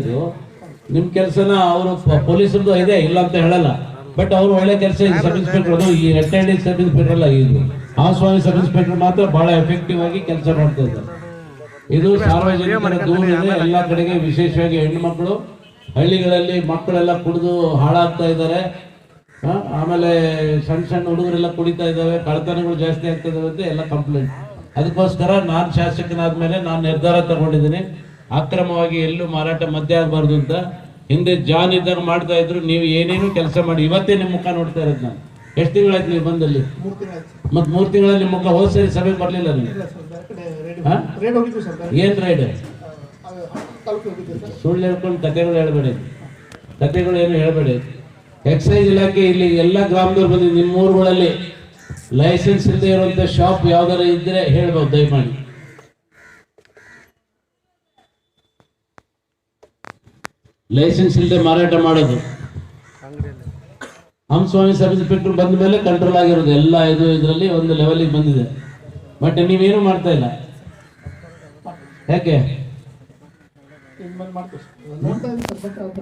ಇದು? ನಿಮ್ ಕೆಲಸನ ಅವರು ಪೊಲೀಸರದು ಇದೆ, ಇಲ್ಲ ಅಂತ ಹೇಳಲ್ಲ. ಬಟ್ ಅವ್ರು ಒಳ್ಳೆ ಕೆಲಸ ಸಬ್ ಇನ್ಸ್ಪೆಕ್ಟರ್ ಈ ರಿಟೈರ್ಡ್ ಸಬ್ ಇನ್ಸ್ಪೆಕ್ಟರ್ ಅಲ್ಲ ಇದು. ಆ ಸ್ವಾಮಿ ಸಬ್ ಇನ್ಸ್ಪೆಕ್ಟರ್ ಮಾತ್ರ ಬಹಳ ಎಫೆಕ್ಟಿವ್ ಆಗಿ ಕೆಲಸ ಮಾಡ್ತಾ ಇದು ಸಾರ್ವಜನಿಕರ ಎಲ್ಲಾ ಕಡೆಗೆ ವಿಶೇಷವಾಗಿ ಹೆಣ್ಣು ಮಕ್ಕಳು ಹಳ್ಳಿಗಳಲ್ಲಿ ಮಕ್ಕಳೆಲ್ಲ ಕುಡಿದು ಹಾಳಾಗ್ತಾ ಇದ್ದಾರೆ. ಆಮೇಲೆ ಸಣ್ಣ ಸಣ್ಣ ಹುಡುಗರೆಲ್ಲ ಕುಡಿತಾ ಇದ್ದಾವೆ ಕಳತನಗಳು ಜಾಸ್ತಿ ಆಗ್ತಾ ಇದಾವೆ ಅಂತ ಎಲ್ಲ ಕಂಪ್ಲೇಂಟ್ ಅದಕ್ಕೋಸ್ಕರ ನಾನು ಶಾಸಕನಾದ್ಮೇಲೆ ನಾನು ನಿರ್ಧಾರ ತಗೊಂಡಿದ್ದೀನಿ. ಅಕ್ರಮವಾಗಿ ಎಲ್ಲೂ ಮಾರಾಟ ಮದ್ಯ ಆಗಬಾರ್ದು ಅಂತ ಹಿಂದೆ ಜಾನ್ ಇದ್ದಾಗ ಮಾಡ್ತಾ ಇದ್ರು ನೀವು ಏನೇನು ಕೆಲಸ ಮಾಡಿ. ಇವತ್ತೇ ನಿಮ್ಮ ಮುಖ ನೋಡ್ತಾ ಇರೋದು ನಾನು. ಎಷ್ಟು ತಿಂಗಳಾಯ್ತು ನೀವು ಬಂದಲ್ಲಿ? ತಿಂಗಳು ಮೂರ್ ತಿಂಗಳಲ್ಲಿ ಮುಖ ಹೋದ್ ಸರಿ ಸಭೆ ಬರ್ಲಿಲ್ಲ ನೀವು ಏನ್ ರೈಡ್ ಸುಳ್ಳು ಹೇಳ್ಕೊಂಡು ಕಥೆಗಳು ಹೇಳಬೇಡಿ. ಕತೆಗಳು ಏನು ಹೇಳಬೇಡಿ. ಎಕ್ಸೈಸ್ ಇಲಾಖೆ ಇಲ್ಲಿ ಎಲ್ಲ ಗ್ರಾಮದವ್ರು ಬಂದಿದ್ದು ನಿಮ್ಮ ಊರುಗಳಲ್ಲಿ ಲೈಸೆನ್ಸ್ ಇಲ್ಲದೆ ಇರುವಂತ ಶಾಪ್ ಯಾವ್ದಾರ ಇದ್ರೆ ಹೇಳ್ಬೋದು ದಯಮಾಡಿ. ಲೈಸೆನ್ಸ್ ಇಲ್ಲದೆ ಮಾರಾಟ ಮಾಡೋದು. ಹಂಸ್ವಾಮಿ ಸಬ್ ಇನ್ಸ್ಪೆಕ್ಟರ್ ಬಂದ ಮೇಲೆ ಕಂಟ್ರೋಲ್ ಆಗಿರೋದು. ಎಲ್ಲ ಇದು ಇದರಲ್ಲಿ ಒಂದು ಲೆವೆಲಿಗೆ ಬಂದಿದೆ. ಬಟ್ ನೀವೇನು ಮಾಡ್ತಾ ಇಲ್ಲ? ಯಾಕೆ?